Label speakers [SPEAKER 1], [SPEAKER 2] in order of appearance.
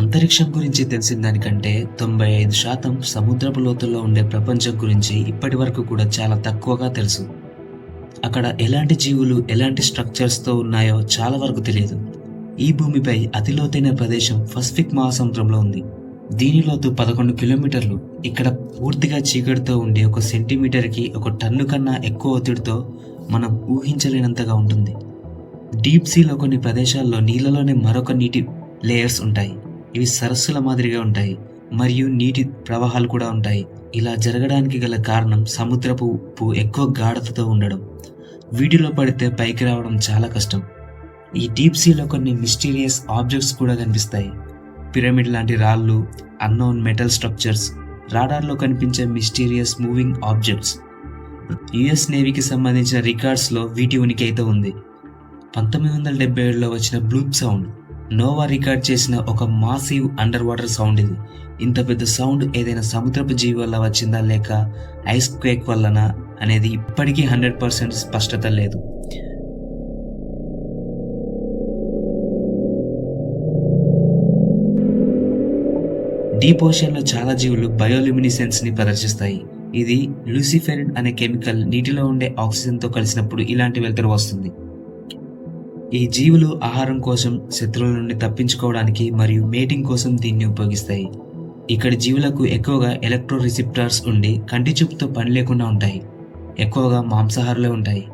[SPEAKER 1] అంతరిక్షం గురించి తెలిసిన దానికంటే తొంభై ఐదు శాతం సముద్రపు లోతుల్లో ఉండే ప్రపంచం గురించి ఇప్పటి వరకు కూడా చాలా తక్కువగా తెలుసు. అక్కడ ఎలాంటి జీవులు ఎలాంటి స్ట్రక్చర్స్తో ఉన్నాయో చాలా వరకు తెలియదు. ఈ భూమిపై అతి లోతైన ప్రదేశం పసిఫిక్ మహాసముద్రంలో ఉంది. దీని లోతు పదకొండు కిలోమీటర్లు. ఇక్కడ పూర్తిగా చీకటితో ఉండి ఒక సెంటీమీటర్కి ఒక టన్ను కన్నా ఎక్కువ ఒత్తిడితో మనం ఊహించలేనంతగా ఉంటుంది. డీప్ సీలో కొన్ని ప్రదేశాల్లో నీళ్ళలోనే మరొక నీటి లేయర్స్ ఉంటాయి. ఇవి సరస్సుల మాదిరిగా ఉంటాయి మరియు నీటి ప్రవాహాలు కూడా ఉంటాయి. ఇలా జరగడానికి గల కారణం సముద్రపు ఉప్పు ఎక్కువ గాఢతతో ఉండడం. వీటిలో పడితే పైకి రావడం చాలా కష్టం. ఈ డీప్ సీలో కొన్ని మిస్టీరియస్ ఆబ్జెక్ట్స్ కూడా కనిపిస్తాయి. పిరమిడ్ లాంటి రాళ్ళు అన్నోన్ మెటల్ స్ట్రక్చర్స్ రాడార్లో కనిపించే మిస్టీరియస్ మూవింగ్ ఆబ్జెక్ట్స్. యుఎస్ నేవీకి సంబంధించిన రికార్డ్స్లో వీటి ఉనికి అయితే ఉంది. పంతొమ్మిది వందల డెబ్బై ఏడులో వచ్చిన బ్లూప్ సౌండ్. నోవా రికార్డ్ చేసిన ఒక మాసివ్ అండర్ వాటర్ సౌండ్ ఇది. ఇంత పెద్ద సౌండ్ ఏదైనా సముద్రపు జీవి వల్ల వచ్చిందా లేక ఐస్ క్వేక్ వల్లనా అనేది ఇప్పటికీ హండ్రెడ్ పర్సెంట్ స్పష్టత లేదు. డీప్ ఓషన్లో చాలా జీవులు బయోలిమినిసెన్స్ని ప్రదర్శిస్తాయి. ఇది లూసిఫెరిన్ అనే కెమికల్ నీటిలో ఉండే ఆక్సిజన్తో కలిసినప్పుడు ఇలాంటి వెలుతురు వస్తుంది. ఈ జీవులు ఆహారం కోసం శత్రువుల నుండి తప్పించుకోవడానికి మరియు మేటింగ్ కోసం దీన్ని ఉపయోగిస్తాయి. ఇక్కడ జీవులకు ఎక్కువగా ఎలక్ట్రో రిసిప్టార్స్ ఉండి కంటి చూపుతో పని లేకుండా ఉంటాయి. ఎక్కువగా మాంసాహారులే ఉంటాయి.